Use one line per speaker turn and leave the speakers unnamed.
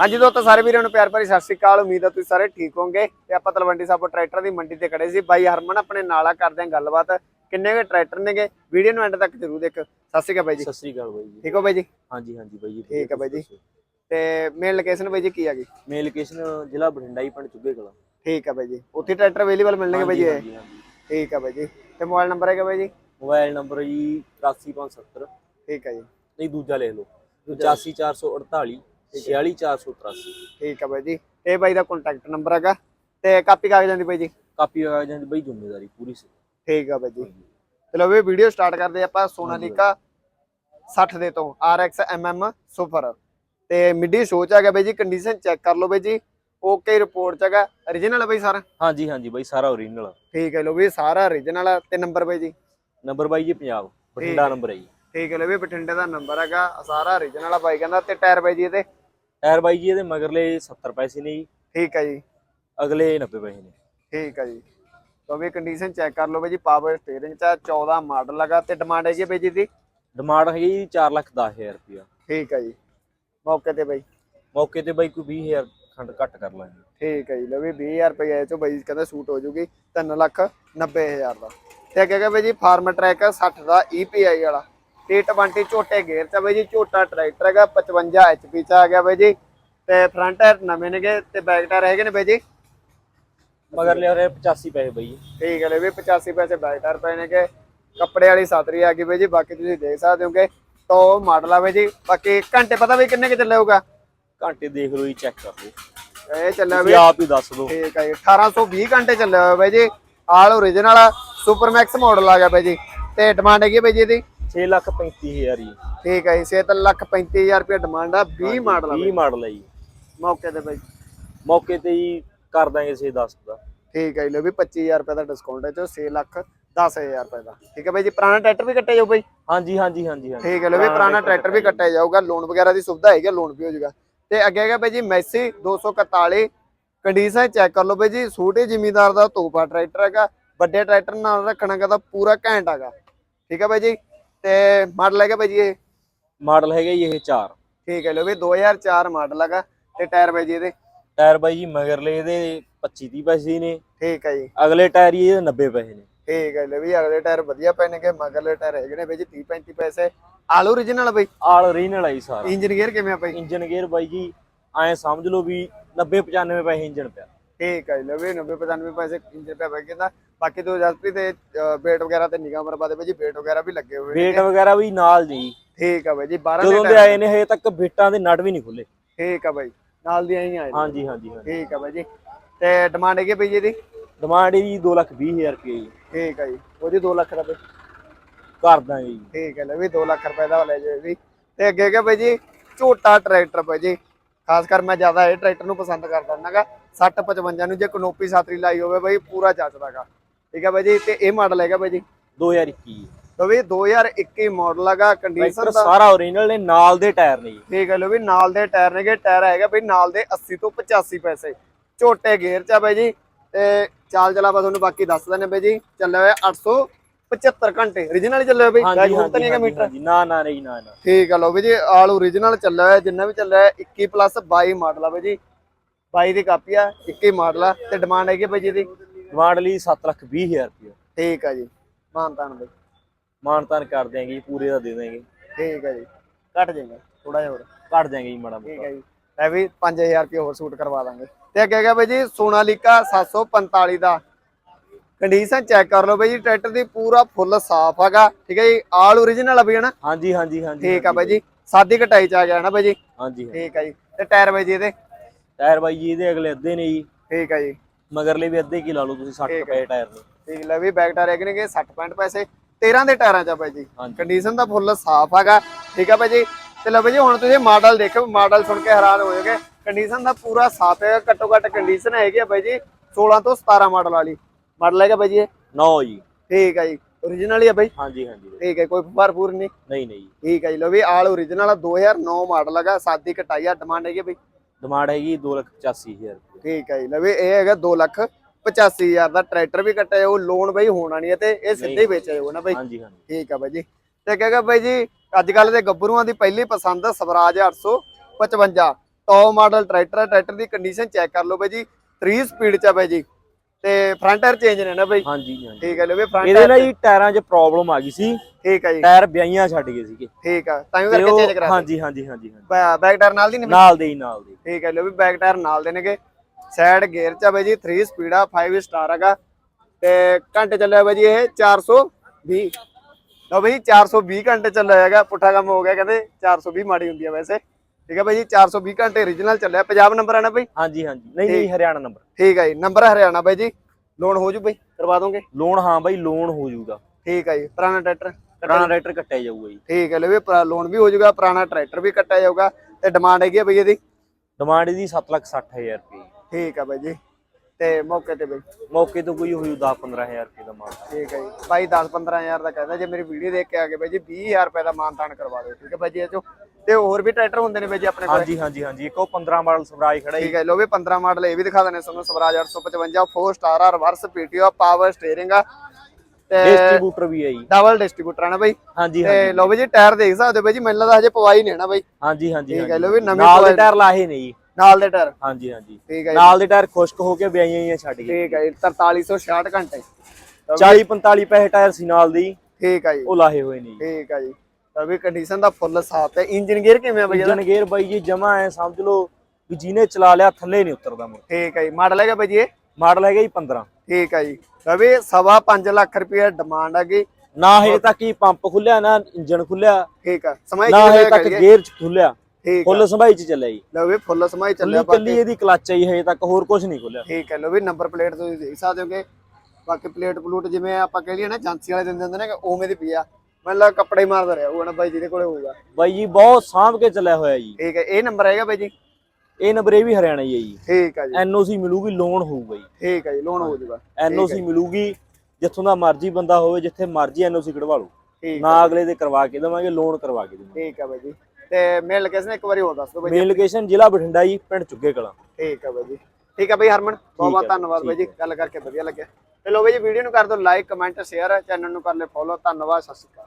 ਹਾਂਜੀ ਦੋਸਤੋ ਸਾਰੇ ਵੀਰਾਂ ਨੂੰ ਪਿਆਰ ਭਰੀ ਸਤਿ ਸ੍ਰੀ ਅਕਾਲ। ਉਮੀਦ ਹੈ ਤੁਸੀਂ ਸਾਰੇ ਠੀਕ ਹੋਵੋਗੇ ਤੇ ਆਪਾਂ ਤਲਵੰਡੀ ਸਾਬੋ ਟਰੈਕਟਰ ਦੀ ਮੰਡੀ ਤੇ ਖੜੇ ਸੀ। ਬਾਈ ਹਰਮਨ ਆਪਣੇ ਨਾਲ ਆ ਕਰਦੇ ਆਂ ਗੱਲਬਾਤ। ਕਿੰਨੇ ਕੇ ਟਰੈਕਟਰ ਨੇਗੇ? ਵੀਡੀਓ ਨੂੰ ਐਂਡ ਤੱਕ ਜ਼ਰੂਰ ਦੇਖੋ ਸਤਿ ਸ੍ਰੀ ਅਕਾਲ ਬਾਈ ਜੀ।
ਸਤਿ ਸ੍ਰੀ ਅਕਾਲ ਬਾਈ ਜੀ।
ਠੀਕ ਹੋ ਬਾਈ ਜੀ?
ਹਾਂਜੀ ਹਾਂਜੀ ਬਾਈ ਜੀ
ਠੀਕ ਹੈ ਬਾਈ ਜੀ। ਤੇ ਮੇਨ ਲੋਕੇਸ਼ਨ ਬਾਈ ਜੀ ਕੀ ਆ ਗਈ?
ਮੇਨ ਲੋਕੇਸ਼ਨ ਜ਼ਿਲ੍ਹਾ ਬਠਿੰਡਾ ਹੀ ਪਿੰਡ ਚੁੱਗੇ ਕਲਾ।
ਠੀਕ ਹੈ ਬਾਈ ਜੀ। ਉੱਥੇ ਟਰੈਕਟਰ ਅਵੇਲੇਬਲ ਮਿਲਣਗੇ ਬਾਈ ਜੀ? ਠੀਕ ਹੈ ਬਾਈ ਜੀ। ਤੇ ਮੋਬਾਈਲ ਨੰਬਰ ਹੈਗਾ ਬਾਈ ਜੀ?
ਮੋਬਾਈਲ ਨੰਬਰ ਜੀ 83570
ਠੀਕ ਹੈ ਜੀ।
ਨਹੀਂ ਦੂਜਾ ਲਿਖ ਲਓ। 85448 46483
ਠੀਕ ਹੈ ਬਾਈ ਜੀ। ਇਹ ਬਾਈ ਦਾ ਕੰਟੈਕਟ ਨੰਬਰ ਹੈਗਾ। ਤੇ ਕਾਪੀ ਕਾਗਜ਼ਾਂ ਦੀ ਬਾਈ ਜੀ?
ਕਾਪੀ ਕਾਗਜ਼ਾਂ ਦੀ ਬਾਈ ਜ਼ਿੰਮੇਵਾਰੀ ਪੂਰੀ ਸੀ।
ਠੀਕ ਆ ਬਾਈ ਜੀ। ਚਲੋ ਵੀ ਵੀਡੀਓ ਸਟਾਰਟ ਕਰਦੇ ਆਪਾਂ ਸੋਨਾਲੀਕਾ 60 ਦੇ ਤੋਂ RX MM ਸੁਪਰ। ਤੇ ਮਿੱਡੀ ਸੋਚ ਆ ਗਿਆ ਬਾਈ ਜੀ ਕੰਡੀਸ਼ਨ ਚੈੱਕ ਕਰ ਲਓ ਬਾਈ ਜੀ। ਓਕੇ ਰਿਪੋਰਟ ਚ ਹੈਗਾ। origignal ਹੈ ਬਾਈ ਸਾਰਾ?
ਹਾਂਜੀ ਹਾਂਜੀ ਬਾਈ ਸਾਰਾ ਓਰੀਜਨਲ
ਠੀਕ ਹੈ ਲੋ ਵੀ ਸਾਰਾ origignal ਆ। ਤੇ ਨੰਬਰ ਬਾਈ ਜੀ?
ਨੰਬਰ ਬਾਈ ਜੀ ਪੰਜਾਬ। ਬਠਿੰਡਾ ਨੰਬਰ ਹੈ ਜੀ।
ਠੀਕ ਹੈ ਲੋ ਵੀ ਬਠਿੰਡੇ ਦਾ ਨੰਬਰ ਹੈਗਾ। ਸਾਰਾ origignal ਆ ਬਾਈ ਕਹਿੰਦਾ। ਤੇ ਟਾਇਰ ਬਾਈ ਜੀ ਇਹਦੇ?
ਟਾਇਰ ਬਾਈ ਜੀ ਇਹਦੇ ਮਗਰਲੇ 70 ਪੈਸੇ ਨੇ ਜੀ।
ਠੀਕ ਹੈ ਜੀ।
ਅਗਲੇ 90 ਪੈਸੇ ਨੇ।
ਠੀਕ ਹੈ ਜੀ। ਲੋ ਵੀ ਕੰਡੀਸ਼ਨ ਚੈੱਕ ਕਰ ਲਓ ਬਾਈ ਜੀ ਪਾਵਰ ਸਟੀਅਰਿੰਗ ਚ ਆ, 14 ਮਾਡਲ ਹੈਗਾ ਤੇ ਡਿਮਾਂਡ ਹੈਗੀ ਬਾਈ ਜੀ ਦੀ?
ਡਿਮਾਂਡ ਹੈਗੀ ਜੀ 4 ਲੱਖ 10000 ਰੁਪਇਆ।
ਠੀਕ ਹੈ ਜੀ। ਮੌਕੇ ਤੇ ਬਾਈ।
ਮੌਕੇ ਤੇ ਬਾਈ ਕੋਈ 20000 ਖੰਡ ਘੱਟ ਕਰ ਲਾਂਗੇ।
ਠੀਕ ਹੈ ਜੀ ਲਓ ਵੀ 20000 ਰੁਪਏ ਇਹ ਚੋਂ ਬਾਈ ਕਹਿੰਦਾ ਸੂਟ ਹੋ ਜੂਗੀ 3 ਲੱਖ 90000 ਦਾ। ਤੇ ਅੱਗੇ ਹੈਗਾ ਬਾਈ ਜੀ ਫਾਰਮ ਟਰੈਕ 60 ਦਾ EPI ਵਾਲਾ। T20 ਝੋਟੇ ਗੇਅਰ ਚ ਬਾਈ ਜੀ ਝੋਟਾ ਟਰੈਕਟਰ ਹੈਗਾ 55 HP ਚ ਆ ਗਿਆ ਬਾਈ ਜੀ ਤੇ ਫਰੰਟ ਟਾਇਰ ਨਵੇਂ ਨੇਗੇ ਤੇ ਬੈਕ ਟਾਇਰ ਹੈਗੇ ਨੇ ਬਾਈ ਜੀ।
ਮਗਰਲੇ ਉਹਦੇ 85 ਪੈਸੇ ਬਾਈ ਜੀ।
ਠੀਕ ਹੈ ਲੈ ਵੀ 85 ਪੈਸੇ ਬੈਕ ਟਾਇਰ ਪਏ ਨੇਗੇ ਕੱਪੜੇ ਵਾਲੀ ਸਾਤਰੀ ਆ ਗਈ ਬਾਈ ਜੀ ਬਾਕੀ ਤੁਸੀਂ ਦੇਖ ਸਕਦੇ ਹੋਗੇ ਤੋਂ ਮਾਡਲ ਆ ਬਾਈ ਜੀ ਬਾਕੀ ਘੰਟੇ ਪਤਾ ਵੀ ਕਿੰਨੇ ਕਿ ਚੱਲੇ
ਘੰਟੇ ਦੇਖ ਲਓ ਜੀ ਚੈੱਕ ਕਰ ਲਓ।
ਇਹ ਚੱਲਿਆ ਵੀ
ਆਪ ਹੀ ਦੱਸ ਦਿਓ।
ਠੀਕ ਹੈ ਜੀ 1820 ਘੰਟੇ ਚੱਲਿਆ ਹੋਇਆ ਬਾਈ ਜੀ all original super max model ਆ ਗਿਆ ਬਾਈ ਜੀ ਤੇ ਡਿਮਾਂਡ ਹੈਗੀ ਬਾਈ ਜੀ ਇਹਦੀ।
6 ਲੱਖ 35000 ਜੀ।
ਠੀਕ ਹੈ ਜੀ 7 ਲੱਖ 35000 ਰੁਪਏ ਡਿਮਾਂਡ ਆ 20 ਮਾਡਲ ਆ
20 ਮਾਡਲ ਹੈ ਜੀ।
ਮੌਕੇ ਤੇ ਬਾਈ।
ਮੌਕੇ ਤੇ ਹੀ ਕਰ ਦਾਂਗੇ ਸੇ 10 ਦਾ।
ਠੀਕ ਹੈ ਜੀ ਲੋ ਵੀ 25000 ਰੁਪਏ ਦਾ ਡਿਸਕਾਊਂਟ ਹੈ ਚੋ 6 ਲੱਖ 10000 ਰੁਪਏ ਦਾ। ਠੀਕ ਹੈ ਬਾਈ ਜੀ ਪੁਰਾਣਾ ਟਰੈਕਟਰ ਵੀ ਕੱਟਿਆ ਜਾਊ ਬਾਈ
ਹਾਂਜੀ ਹਾਂਜੀ ਹਾਂਜੀ ਹਾਂਜੀ।
ਠੀਕ ਹੈ ਲੋ ਵੀ ਪੁਰਾਣਾ ਟਰੈਕਟਰ ਵੀ ਕੱਟਿਆ ਜਾਊਗਾ। ਲੋਨ ਵਗੈਰਾ ਦੀ ਸੁਵਿਧਾ ਹੈਗੀ ਲੋਨ ਵੀ ਹੋ ਜਾਊਗਾ। ਤੇ ਅੱਗੇ ਹੈਗਾ ਬਾਈ ਜੀ ਮੈਸੀ 241 ਕੰਡੀਸ਼ਨ ਚੈੱਕ ਕਰ ਲਓ ਬਾਈ ਜੀ ਛੋਟੇ ਜ਼ਿਮੀਂਦਾਰ ਦਾ ਤੋਹਫਾ ਟਰੈਕਟਰ ਹੈਗਾ ਵੱਡੇ ਟਰੈਕਟਰ ਨਾਲ ਰੱਖਣਾ ਪੂਰਾ ਘੈਂਟ ਹੈਗਾ। ਠੀਕ ਹੈ ਬਾਈ ਜੀ ਤੇ ਮਾਡਲ ਹੈਗਾ ਬਾਈ ਜੀ ਇਹ?
ਮਾਡਲ ਹੈਗਾ ਜੀ ਇਹ 4
ਠੀਕ ਹੈ ਲੋ ਵੀ 2004 ਮਾਡਲ ਹੈਗਾ ਤੇ ਟਾਇਰ ਬਾਈ ਜੀ ਇਹਦੇ?
ਟਾਇਰ ਬਾਈ ਜੀ ਮਗਰਲੇ ਇਹਦੇ 25 30 ਪੈਸੇ ਨੇ।
ਠੀਕ ਹੈ ਜੀ।
ਅਗਲੇ ਟਾਇਰ ਹੀ ਇਹਦੇ 90 ਪੈਸੇ ਨੇ।
ਠੀਕ ਹੈ ਲੋ ਵੀ ਅਗਲੇ ਟਾਇਰ ਵਧੀਆ ਪਏ ਨੇਗੇ ਮਗਰਲੇ ਟਾਇਰ ਹੈਗੇ ਨੇ ਜੀ 30 35 ਪੈਸੇ। ਆਲ ਓਰੀਜਨਲ ਬਾਈ
ਆਲ ਓਰੀਜਨਲ ਹੈ ਜੀ ਸਾਰਾ।
ਇੰਜਨ ਗੇਅਰ ਕਿਵੇਂ ਆ ਬਾਈ
ਇੰਜਨ ਗੇਅਰ ਬਾਈ ਜੀ ਐਂ ਸਮਝ ਲਓ ਵੀ 90 95 ਪੈਸੇ ਇੰਜਨ ਪਿਆ।
ਠੀਕ ਹੈ ਜੀ, ਲਓ ਵੀ 90 95 ਪੈਸੇ ਇੰਜਨ ਪਿਆ ਬਾਈ ਕਹਿੰਦਾ ਬਾਕੀ ਤੋਂ ਜਸਪ੍ਰੀਤ ਤੇ ਬੇਟ ਵਗੈਰਾ ਤੇ ਨਿਗਾਹ ਮਰਵਾ ਦੇ ਬਾਈ ਜੀ ਬੇਟ ਵਗੈਰਾ ਵੀ ਲੱਗੇ ਹੋਏ
ਵੇਟ ਵਗੈਰਾ ਵੀ ਨਾਲ ਜੀ
ਠੀਕ ਆ ਬਾਈ ਜੀ 12
ਜਦੋਂ
ਦੇ
ਦੇ ਆਏ ਨੇ ਹਜੇ ਤੱਕ ਬੇਟਾਂ ਦੇ ਨਟ ਵੀ ਨਹੀਂ ਖੁੱਲੇ
ਠੀਕ ਆ ਬਾਈ ਨਾਲ ਦੀਆਂ ਹੀ ਆਏ।
ਹਾਂਜੀ ਹਾਂਜੀ
ਠੀਕ ਆ ਬਾਈ ਜੀ ਤੇ ਡਿਮਾਂਡ ਹੈਗੀ ਬਾਈ ਜੀ
ਡਿਮਾਂਡ ਜੀ 2 ਲੱਖ 20 ਹਜ਼ਾਰ ਰੁਪਏ ਜੀ।
ਠੀਕ ਆ ਜੀ ਉਹਦੀ 2 ਲੱਖ ਰੁਪਏ
ਕਰ ਦਾਂਗੇ ਜੀ।
ਠੀਕ ਹੈ ਲੈ ਵੀ 2 ਲੱਖ ਰੁਪਏ ਦਾ ਲੈ ਜਾਓ ਵੀ ਤੇ ਅੱਗੇ ਹੈਗਾ ਬਾਈ ਜੀ ਝੋਟਾ ਟਰੈਕਟਰ ਬਾਈ ਜੀ ਖਾਸ ਕਰ ਮੈਂ ਜ਼ਿਆਦਾ ਇਹ ਟਰੈਕਟਰ ਨੂੰ ਪਸੰਦ ਕਰਦਾ ਹੁੰਦਾਗਾ 60 55 ਨੂੰ ਜੇ ਕਨੋਪੀ ਸਾਤਰੀ ਲਾਈ ਹੋਵੇ ਬਾਈ ਪੂਰਾ ਜੱਜਦਾਗਾ ਠੀਕ ਹੈ ਬਾਈ ਜੀ? ਤੇ ਇਹ ਮਾਡਲ ਹੈਗਾ ਬਾਈ ਜੀ?
2021
ਲੋ ਵੀ 2021 ਮਾਡਲ ਹੈਗਾ ਕੰਡੀਸ਼ਨ
ਸਾਰਾ ਓਰੀਜਨਲ ਨੇ ਨਾਲ ਦੇ ਟਾਇਰ ਨੇ ਜੀ।
ਠੀਕ ਹੈ ਲੋ ਵੀ ਨਾਲ ਦੇ ਟਾਇਰ ਨੇਗੇ ਟਾਇਰ ਹੈਗਾ ਬਈ ਨਾਲ ਦੇ 80 ਤੋਂ 85 ਪੈਸੇ। ਝੋਟੇ ਗੇਅਰ ਚ ਆ ਬਾਈ ਜੀ। ਤੇ ਚਾਲ ਚਲਾ ਬਸ ਤੁਹਾਨੂੰ ਬਾਕੀ ਦੱਸ ਦਿੰਦੇ ਬਾਈ ਜੀ। ਚੱਲਿਆ ਹੋਇਆ 875 ਘੰਟੇ origignal ਚੱਲਿਆ ਬਈ।
ਹਾਂਜੀ
ਗਾਈਡ ਹੁਣ ਤਾਂ ਨਹੀਂ ਹੈਗਾ
ਹਾਂਜੀ
ਮੀਟਰ।
ਹਾਂਜੀ। ਨਾ ਨਾ ਨਹੀਂ ਨਾ ਨਾ।
ਠੀਕ ਆ ਲੋ ਵੀ ਜੀ ਆਲ origignal ਚੱਲਿਆ ਹੋਇਆ ਜਿੰਨਾ ਵੀ ਚੱਲਿਆ ਹੋਇਆ 21 ਪਲੱਸ 22 ਮਾਡਲ ਆ ਬਾਈ ਜੀ। 22 ਦੀ ਕਾਪੀ ਆ 21 ਮਾਡਲ ਆ ਤੇ ਡਿਮਾਂਡ ਹੈਗੀ ਬਾਈ ਜੀ ਦੀ
ਡਿਮਾਂਡ ਲਈ 7 ਲੱਖ 20 ਹਜ਼ਾਰ ਰੁਪਏ
ਠੀਕ ਆ ਜੀ ਮਾਨਤਾਨ ਬਾਈ।
ਮਾਨਤਾਨ ਕਰ ਦਿਆਂਗੇ ਜੀ ਪੂਰੇ ਦਾ ਦੇ ਦਿਆਂਗੇ।
ਠੀਕ ਆ ਜੀ ਘਟ ਜਾਏਗਾ ਥੋੜਾ ਜਿਹਾ ਹੋਰ।
ਕੱਢ ਦਿਆਂਗੇ ਜੀ ਮਾੜਾ
ਠੀਕ
ਮੋਟਾ
ਹੈ ਜੀ ਇਹ ਵੀ 5000 ਰੁਪਏ ਹੋਰ ਸੂਟ ਕਰਵਾ ਦਾਂਗੇ। ਤੇ ਅੱਗੇ ਹੈਗਾ ਬਾਈ ਜੀ ਸੋਨਾਲੀਕਾ 745 ਦਾ। ਕੰਡੀਸ਼ਨ ਚੈੱਕ ਕਰ ਲਓ ਬਾਈ ਜੀ ਟਰੈਕਟਰ ਦੀ ਪੂਰਾ ਫੁੱਲ ਸਾਫ਼ ਹੈਗਾ ਠੀਕ ਹੈ ਜੀ? ਆਲ ਓਰੀਜਨਲ ਆ ਬਈ ਹਨਾ?
ਹਾਂਜੀ ਹਾਂਜੀ ਹਾਂਜੀ
ਠੀਕ ਆ ਬਾਈ ਜੀ। ਸਾਦੀ ਕਟਾਈ ਚ ਆ ਗਿਆ ਨਾ ਬਾਈ ਜੀ?
ਹਾਂਜੀ।
ਠੀਕ ਆ ਜੀ। ਤੇ ਟਾਇਰ ਬਾਈ ਜੀ ਇਹਦੇ?
ਟਾਇਰ ਬਾਈ ਜੀ ਇਹਦੇ ਅਗਲੇ ਅੱਧੇ ਨੇ ਜੀ।
ਠੀਕ ਆ ਜੀ।
ਮਗਰਲੇ ਵੀ ਅੱਧੇ ਕੀ ਲਾ ਲਓ ਤੁਸੀਂ 60
ਠੀਕ ਹੈ।
ਰੁਪਏ ਟਾਇਰ ਨੇ
ਠੀਕ ਲੈ ਵੀ ਬੈਕ ਟਾਇਰ ਹੈਗੇ ਨੇ 60 65 ਪੈਸੇ। 13 ਦੇ ਟਾਇਰਾਂ ਚ ਆ ਬਾਈ ਜੀ। ਕੰਡੀਸ਼ਨ ਦਾ ਫੁੱਲ ਸਾਫ਼ ਹੈਗਾ। ਠੀਕ ਆ ਬਾਈ ਜੀ। ਤੇ ਲਓ ਬਾਈ ਜੀ ਹੁਣ ਤੁਸੀਂ ਮਾਡਲ ਦੇਖੋ ਮਾਡਲ ਸੁਣ ਕੇ ਹੈਰਾਨ ਹੋ ਜਾਓਗੇ ਕੰਡੀਸ਼ਨ ਦਾ ਪੂਰਾ ਸਾਫ਼ ਹੈਗਾ ਘੱਟੋ ਘੱਟ ਕੰਡੀਸ਼ਨ ਹੈਗੀ ਆ ਬਾਈ ਜੀ 16 ਤੋਂ 17 ਮਾਡਲ ਵਾਲੀ। ਮਾਡਲ ਹੈਗਾ ਬਾਈ ਜੀ ਇਹ?
ਨੌ ਜੀ।
ਠੀਕ ਹੈ ਜੀ origignal ਹੀ ਆ ਬਾਈ?
ਹਾਂਜੀ ਹਾਂਜੀ
ਠੀਕ ਹੈ ਕੋਈ ਭਰਪੂਰ ਨਹੀਂ?
ਨਹੀਂ ਨਹੀਂ
ਠੀਕ ਹੈ ਜੀ ਲੋ ਵੀ ਆਲ origignal ਆ 2009 ਮਾਡਲ ਹੈਗਾ ਸਾਦੀ ਕਟਾਈ ਆ ਡਿਮਾਂਡ ਹੈਗੀ ਬਈ?
ਡਿਮਾਂਡ ਹੈਗੀ 285000 ਰੁਪਏ।
ਠੀਕ ਹੈ ਜੀ ਲੋ ਵੀ ਇਹ ਹੈਗਾ 2 ਲੱਖ 85000 ਦਾ ਟਰੈਕਟਰ ਵੀ ਕੱਟਿਆ ਉਹ ਲੋਨ ਬਈ ਹੋਣਾ ਨਹੀਂ ਤੇ ਇਹ ਸਿੱਧੇ ਹੀ ਵੇਚਿਆ ਜਾਊਗਾ ਨਾ ਬਈ।
ਹਾਂਜੀ ਹਾਂਜੀ।
ਠੀਕ ਆ ਬਾਈ ਜੀ ਤੇ ਕਹੇਗਾ ਬਾਈ ਜੀ ਅੱਜ ਕੱਲ ਦੇ ਗੱਭਰੂਆਂ ਦੀ ਪਹਿਲੀ ਪਸੰਦ ਸਵਰਾਜ 855 ਟੌਪ ਮਾਡਲ ਟਰੈਕਟਰ ਹੈ ਟਰੈਕਟਰ ਦੀ ਕੰਡੀਸ਼ਨ ਚੈੱਕ ਕਰ ਲਓ ਬਾਈ ਜੀ 3 ਸਪੀਡ ਚ ਆ ਬਾਈ ਜੀ। ਤੇ ਫਰੰਟ ਟਾਇਰ ਚੇਂਜ ਨੇ ਨਾ ਬਾਈ?
ਹਾਂਜੀ ਹਾਂਜੀ।
ਠੀਕ ਹੈ ਲੋ ਵੀ ਫਰੰਟ
ਇਹਦੇ ਨਾਲ ਜੀ ਟਾਇਰਾਂ 'ਚ ਪ੍ਰੋਬਲਮ ਆ ਗਈ ਸੀ।
ਠੀਕ ਹੈ ਜੀ।
ਟਾਇਰ ਵਿਆਹੀਆਂ ਛੱਡ ਗਏ ਸੀਗੇ।
ਠੀਕ ਆ ਤਾਂ ਹੀ ਕਰਕੇ ਚੇਂਜ ਕਰਾ।
ਹਾਂਜੀ ਹਾਂਜੀ ਹਾਂਜੀ
ਬੈਕ ਟਾਇਰ ਨਾਲ ਦੀ ਨਹੀਂ
ਨਾਲ ਦੇ ਹੀ ਨਾਲ ਦੇ।
ਠੀਕ ਹੈ ਲੋ ਵੀ ਬੈਕ ਟਾਇਰ ਨਾਲ ਦੇ ਨੇਗੇ। ਸਾਈਡ ਗੇਅਰ ਚ ਆ ਬਾਈ ਜੀ 3 ਸਪੀਡ ਆ 5 ਸਟਾਰ ਹੈਗਾ। ਤੇ ਘੰਟੇ ਚੱਲਿਆ ਬਾਈ ਜੀ ਇਹ 420 ਲੋ ਬਈ 420 ਘੰਟੇ ਚੱਲਿਆ ਹੈਗਾ। ਪੁੱਠਾ ਕੰਮ ਹੋ ਗਿਆ ਕਹਿੰਦੇ 420 ਮਾੜੀ ਹੁੰਦੀ ਆ ਵੈਸੇ। ਠੀਕ ਹੈ ਬਾਈ ਜੀ 420 ਘੰਟੇ origignal ਚੱਲਿਆ। ਪੰਜਾਬ ਨੰਬਰ ਹੈ ਨਾ ਬਾਈ?
ਹਾਂਜੀ ਹਾਂਜੀ। ਨਹੀਂ ਨਹੀਂ ਹਰਿਆਣਾ ਨੰਬਰ
ਠੀਕ ਹੈ ਜੀ ਨੰਬਰ ਹਰਿਆਣਾ ਬਾਈ ਜੀ। ਲੋਨ ਹੋ ਜੂ ਬਾਈ? ਕਰਵਾ ਦੋਗੇ?
ਲੋਨ ਹਾਂ ਬਾਈ ਲੋਨ ਹੋ ਜਾਊਗਾ
ਠੀਕ ਹੈ ਜੀ ਪੁਰਾਣਾ ਟਰੈਕਟਰ
ਪੁਰਾਣਾ ਟਰੈਕਟਰ ਕੱਟਿਆ ਜਾਊਗਾ ਜੀ।
ਠੀਕ ਹੈ ਲੈ ਵੀ ਲੋਨ ਵੀ ਹੋ ਜਾਊਗਾ ਪੁਰਾਣਾ ਟਰੈਕਟਰ ਵੀ ਕੱਟਿਆ ਜਾਊਗਾ। ਤੇ ਡਿਮਾਂਡ ਹੈਗੀ ਬਈ ਇਹਦੀ?
ਡਿਮਾਂਡ ਇਹਦੀ 760000 ਰੁਪਏ
ਠੀਕ ਆ ਬਾਈ ਜੀ। ਤੇ ਮੌਕੇ ਤੇ ਬਾਈ?
ਮੌਕੇ ਤੋਂ ਕੋਈ ਹੋਈ 10 15000 ਰੁਪਏ ਦਾ ਮਾਲ।
ਠੀਕ ਹੈ ਜੀ। ਬਾਈ 10 15000 ਦਾ ਕਹਿੰਦਾ ਜੇ ਮੇਰੀ ਵੀਡੀਓ ਦੇਖ ਕੇ ਆ ਗਏ ਬਾਈ ਜੀ 20000 ਰੁਪਏ ਦਾ ਮਾਨਤਾਨ ਕਰਵਾ ਦਿਓ। ਠੀਕ ਹੈ ਬਾਈ ਜੀ ਇਹ ਚੋਂ ਤੇ ਹੋਰ ਵੀ ਟਰੈਕਟਰ ਹੁੰਦੇ ਨੇ ਬਾਈ ਜੀ ਆਪਣੇ ਕੋਲ?
ਹਾਂਜੀ ਹਾਂਜੀ ਹਾਂਜੀ। ਇੱਕ ਉਹ 15 ਮਾਡਲ ਸਵਰਾਜ ਖੜਾ
ਠੀਕ ਹੈ ਲੋ ਵੀ 15 ਮਾਡਲ ਇਹ ਵੀ ਦਿਖਾ ਦਿੰਦੇ ਤੁਹਾਨੂੰ। ਸਵਰਾਜ 855 4 ਸਟਾਰ ਆ ਰਿਵਰਸ ਪੀਟੀਓ ਪਾਵਰ ਸਟੀਅਰਿੰਗ ਆ। ਤੇ
ਡਿਸਟ੍ਰੀਬਿਊਟਰ ਵੀ ਹੈ ਜੀ।
ਡਬਲ ਡਿਸਟ੍ਰੀਬਿਊਟਰ ਆ ਨਾ ਬਾਈ?
ਹਾਂਜੀ
ਤੇ
ਹਾਂਜੀ।
ਲੋ ਵੀ ਜੀ ਟਾਇਰ ਦੇਖ ਸਕਦੇ ਹੋ ਬਾਈ ਜੀ ਮੈਨੂੰ ਲੱਗਦਾ ਹਜੇ ਪਵਾਈ ਨਹੀਂ ਹੈ ਨਾ ਬਾਈ।
ਹਾਂਜੀ ਹਾਂਜੀ
ਠੀਕ ਹੈ। ਲਓ ਵੀ ਨਵੇਂ
ਨਾਲ ਦੇ ਟਾਇਰ ਲਾਹੇ ਨੇ ਜੀ।
ਨਾਲ ਦੇ ਟਾਇਰ
ਹਾਂਜੀ ਹਾਂਜੀ।
ਠੀਕ ਹੈ
ਨਾਲ ਦੇ ਟਾਇਰ ਖੁਸ਼ਕ ਹੋ ਕੇ ਵਿਆਹੀਆਂ ਹੀ ਛੱਡ ਗਏ।
ਠੀਕ ਹੈ ਜੀ 4366 ਘੰਟੇ।
40 45 ਪੈਸੇ ਟਾਇਰ ਸੀ ਨਾਲ ਦੀ
ਠੀਕ ਹੈ ਜੀ।
ਉਹ ਲਾਹੇ ਹੋਏ ਨੇ
ਠੀਕ ਹੈ ਜੀ। ਤਾਂ ਵੀ ਕੰਡੀਸ਼ਨ ਦਾ ਫੁੱਲ ਸਾਫ਼ ਹੈ। ਇੰਜਨ ਗੇਅਰ ਕਿਵੇਂ ਆ ਬਈ ਇਹਦਾ?
ਇੰਜਨ ਗੇਅਰ ਬਾਈ ਜੀ ਜਮਾ ਐ ਸਮਝ ਲਓ ਵੀ ਜਿਹਨੇ ਚਲਾ ਲਿਆ ਥੱਲੇ ਨਹੀਂ ਉਤਰਦਾ ਮੁੜ।
ਠੀਕ ਹੈ ਜੀ। ਮਾਡਲ ਹੈਗਾ ਬਈ ਜੀ
ਮਾਡਲ ਹੈਗਾ ਜੀ 15
ਠੀਕ ਹੈ ਜੀ। ਤਾਂ ਵੀ ਸਵਾ 5 ਲੱਖ ਰੁਪਏ ਡਿਮਾਂਡ ਹੈਗੀ।
ਨਾ ਹਜੇ ਤੱਕ ਹੀ ਪੰਪ ਖੁੱਲਿਆ ਨਾ ਇੰਜਨ ਖੁੱਲਿਆ।
ਠੀਕ ਹੈ। ਸਮਾਈ
ਨਾ ਹਜੇ ਤੱਕ ਗੇਅਰ ਚ ਖੁੱਲਿਆ।
ਠੀਕ
ਫੁੱਲ ਸੰਭਾਈ ਚ ਚੱਲਿਆ ਜੀ।
ਲਓ ਵੀ ਫੁੱਲ ਸਮਾਈ ਚੱਲਿਆ
ਕੱਲੀ ਕੱਲੀ ਇਹਦੀ ਕਲੱਚ ਹੈ ਜੀ ਹਜੇ ਤੱਕ ਹੋਰ ਕੁਝ ਨਹੀਂ ਖੁੱਲਿਆ।
ਠੀਕ ਹੈ। ਲਓ ਵੀ ਨੰਬਰ ਪਲੇਟ ਤੁਸੀਂ ਦੇਖ ਸਕਦੇ ਹੋਗੇ। ਬਾਕੀ ਪਲੇਟ ਪਲੂਟ ਜਿਵੇਂ ਆਪਾਂ ਕਹਿ ਲਈਏ ਨਾ ਏਜੰਸੀ ਵਾਲੇ ਦਿੰਦੇ ਹੁੰਦੇ ਨੇ ਕਿ ਉਵੇਂ ਦੀ ਪਈ ਆ ਮੈਨੂੰ ਲੱਗਾ ਕੱਪੜੇ ਮਾਰਦਾ ਰਿਹਾ ਉਹ ਨਾ ਬਾਈ ਜਿਹਦੇ ਕੋਲੇ ਹੋਊਗਾ
ਬਾਈ ਜੀ ਬਹੁਤ ਸਾਂਭ ਕੇ ਚੱਲਿਆ ਹੋਇਆ ਜੀ।
ਠੀਕ ਹੈ ਇਹ ਨੰਬਰ ਹੈਗਾ ਬਾਈ ਜੀ?
ਇਹ ਨੰਬਰ ਇਹ ਵੀ ਹਰਿਆਣਾ ਹੀ ਹੈ ਜੀ।
ਠੀਕ ਹੈ ਜੀ।
ਐਨਓਸੀ ਮਿਲੂਗੀ ਲੋਨ ਹੋਊਗਾ ਜੀ।
ਠੀਕ ਹੈ ਜੀ ਲੋਨ ਹੋ ਜਾਊਗਾ
ਐਨਓਸੀ ਮਿਲੂਗੀ ਜਿੱਥੋਂ ਦਾ ਮਰਜ਼ੀ ਬੰਦਾ ਹੋਵੇ ਜਿੱਥੇ ਮਰਜ਼ੀ ਐਨਓਸੀ ਕਢਵਾ ਲਓ।
ਠੀਕ
ਨਾ ਅਗਲੇ ਦੇ ਕਰਵਾ ਕੇ ਦੇਵਾਂਗੇ ਲੋਨ ਕਰਵਾ ਕੇ ਦੇਵਾਂਗੇ।
ਠੀਕ ਹੈ ਬਾਈ ਜੀ। ਤੇ ਮੇਲ ਲੋਕੇਸ਼ਨ ਇੱਕ ਵਾਰੀ ਹੋਰ ਦੱਸ ਦਿਓ ਬਾਈ ਜੀ
ਮੇਨ ਲੋਕੇਸ਼ਨ ਜ਼ਿਲ੍ਹਾ ਬਠਿੰਡਾ ਜੀ ਪਿੰਡ ਚੁੱਗੇ ਕਲਾਂ।
ਠੀਕ ਹੈ ਬਾਈ ਜੀ। ਠੀਕ ਹੈ ਬਾਈ ਹਰਮਨ ਬਹੁਤ ਬਹੁਤ ਧੰਨਵਾਦ ਬਾਈ ਜੀ ਗੱਲ ਕਰਕੇ ਵਧੀਆ ਲੱਗਿਆ। ਤੇ ਲੋ ਬਾਈ ਜੀ ਵੀਡੀਓ ਨੂੰ ਕਰ ਦਿਓ ਲਾਈਕ ਕਮੈਂਟ ਸ਼ੇਅਰ ਚੈਨਲ ਨੂੰ ਕਰ ਲਿਓ ਫੋਲੋ ਧੰਨਵਾਦ, ਸਤਿ ਸ਼੍ਰੀ ਅਕਾਲ।